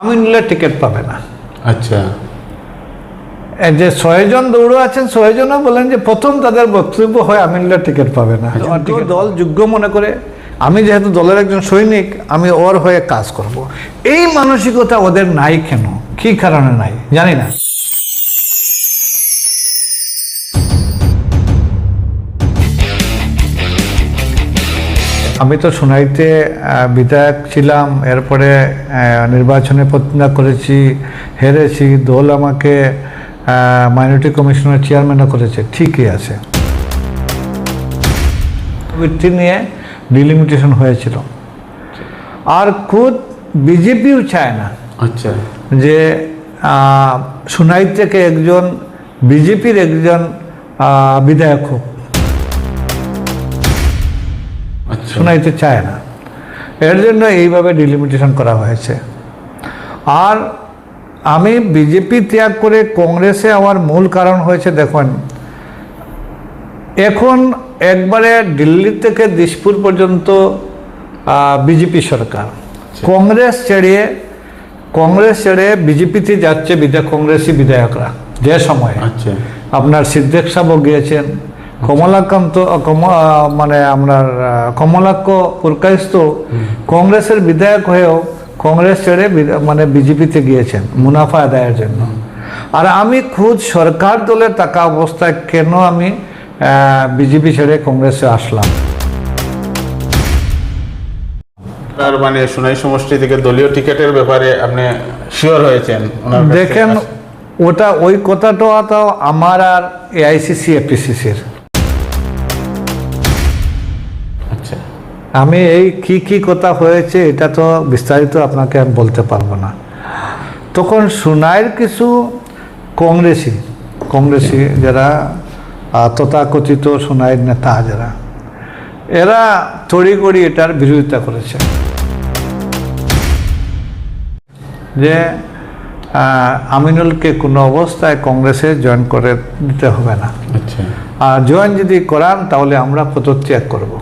Aminullah ticket পাবে না। আচ্ছা। যে ছয়জন দৌড়ো আছেন ছয়জনও বলেন যে প্রথম তাদের বক্তব্য হয় আমিনুল্লাহ টিকিট পাবে না। তো দল যোগ্য মনে করে আমি যেহেতু দলের একজন সৈনিক আমি ওর হয়ে কাজ করব। এই মানসিকতা ওদের নাই কেন? কি কারণে নাই? জানি না। আমি তো সোনাইতে বিধায়ক ছিলাম এরপরে নির্বাচনে প্রতিজ্ঞা করেছি হেরেছি দল আমাকে মাইনরিটি কমিশনের চেয়ারম্যানও করেছে ঠিকই আছে। ভিত্তি নিয়ে ডিলিমিটেশন হয়েছিল। আর খুদ বিজেপিও চায় না আচ্ছা। যে সোনাই থেকে একজন বিজেপির একজন বিধায়ক হোক। শোনাইতে চায় না। এর জন্য এইভাবে ডিলিমিটেশন করা হয়েছে। আর আমি বিজেপি ত্যাগ করে কংগ্রেসে আমার মূল কারণ হয়েছে দেখুন এখন একবারে দিল্লি থেকে দিসপুর পর্যন্ত বিজেপি সরকার। কংগ্রেস ছেড়ে কংগ্রেস ছেড়ে বিজেপিতে যাচ্ছে বিধা কংগ্রেসি বিধায়করা যে সময়ে। আচ্ছা। আপনার সিদ্ধেক সাহেবও গিয়েছেন কমলাকান্ত মানে আপনার কমলাক্ষ পুরকাইস্ত কংগ্রেসের বিধায়ক হয়েও কংগ্রেস ছেড়ে মানে বিজেপিতে গিয়েছেন মুনাফা আদায়ের জন্য। আর আমি খুদ সরকার দলের টাকা অবস্থায় কেন আমি বিজেপি ছেড়ে কংগ্রেসে আসলাম? আপনার মানে সোনাই সমষ্টি থেকে দলীয় টিকিটের ব্যাপারে আপনি শিওর হয়েছেন? দেখেন ওটা ওই কথাটা তো আমার আর এআইসিসি এপিসিসির আমি এই কি কি কথা হয়েছে এটা তো বিস্তারিত আপনাকে আমি বলতে পারব না। তখন সুনাইয়ের কিছু কংগ্রেসি কংগ্রেসি যারা তথাকথিত সুনাইয়ের নেতা যারা এরা তড়ি তড়িগড়ি এটার বিরোধিতা করেছে। যে আমিনুলকে কোনো অবস্থায় কংগ্রেসে জয়েন করে দিতে হবে না। আচ্ছা। আর জয়েন যদি করান তাহলে আমরা পদত্যাগ করব।